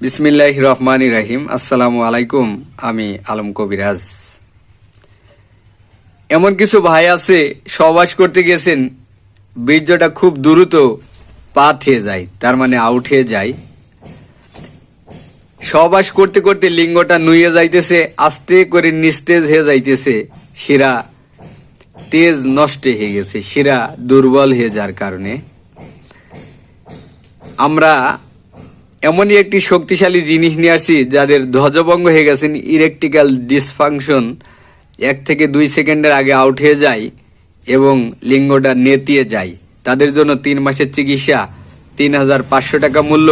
বিসমিল্লাহ রহমান রাহিম। আসসালামু আলাইকুম, আমি আলম কবিরাজ। এমন কিছু ভাই আছে, সহবাস করতে গেছেন, বীর্যটা খুব দ্রুত পা হয়ে যায়, তার মানে আউট হয়ে যায়। সহবাস করতে করতে লিঙ্গটা নুয়ে যাইতেছে, আস্তে করে নিস্তেজ হয়ে যাইতেছে, শিরা তেজ নষ্ট হয়ে গেছে, শিরা দুর্বল হয়ে যার কারণে। আমরা এমনই একটি শক্তিশালী জিনিস নিয়ে আসি, যাদের ধ্বজভঙ্গ হয়ে গেছেন ইলেকট্রিক্যাল ডিসফাংশন এক থেকে দুই সেকেন্ডের আগে আউট হয়ে যায় এবং লিঙ্গটা নেতিয়ে যায়। তাদের জন্য তিন মাসের চিকিৎসা, তিন হাজার পাঁচশো টাকা মূল্য।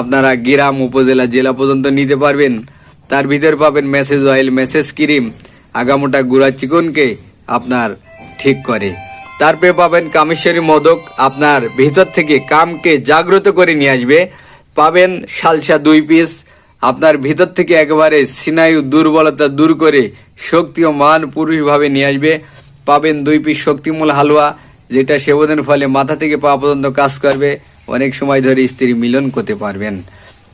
আপনারা গ্রাম, উপজেলা, জেলা পর্যন্ত নিতে পারবেন। তার ভিতর পাবেন মেসেজ অয়েল মেসেজ ক্রিম আগামোটা গুড়া চিকনকে আপনার ঠিক করে। তারপরে পাবেন কামেশ্বরী মদক। আপনার ভিতর থেকে কামকে জাগ্রত করে নিয়ে আসবে। পাবেন সালসা দুই পিস আপনার ভিতর থেকে একেবারে স্নায়ু দুর্বলতা দূর করে শক্তি ও মান পুরুষভাবে নিয়ে আসবে। পাবেন দুই পিস শক্তিমূল হালুয়া, যেটা সেবনের ফলে মাথা থেকে পা পর্যন্ত কাজ করবে। অনেক সময় ধরে স্ত্রী মিলন করতে পারবেন।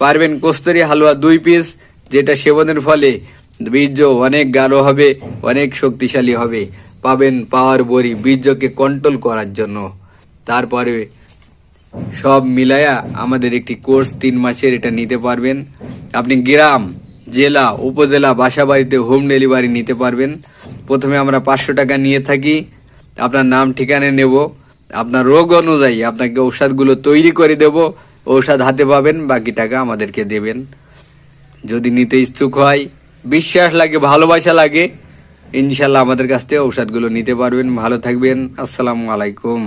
পারবেন কস্তুরি হালুয়া দুই পিস যেটা সেবনের ফলে বীর্য অনেক গাঢ় হবে, অনেক শক্তিশালী হবে। পাবেন পাওয়ার বড়ি বীর্যকে কন্ট্রোল করার জন্য। তারপরে সব মিলায়া আমাদের একটি কোর্স তিন মাসের এটা নিতে পারবেন। আপনি গ্রাম, জেলা, উপজেলা বাসা বাড়িতে হোম ডেলিভারি নিতে পারবেন। প্রথমে আমরা পাঁচশো টাকা নিয়ে থাকি, আপনার নাম, ঠিকানা নেব, আপনার রোগ অনুযায়ী আপনাকে ঔষধগুলো তৈরি করে দেব, ঔষধ হাতে পাবেন, বাকি টাকা আমাদেরকে দেবেন। যদি নিতে ইচ্ছুক হয়, বিশ্বাস লাগে, ভালোবাসা লাগে, ইনশাল্লাহ আমাদের কাছ থেকে ঔষধগুলো নিতে পারবেন। ভালো থাকবেন, আসসালামু আলাইকুম।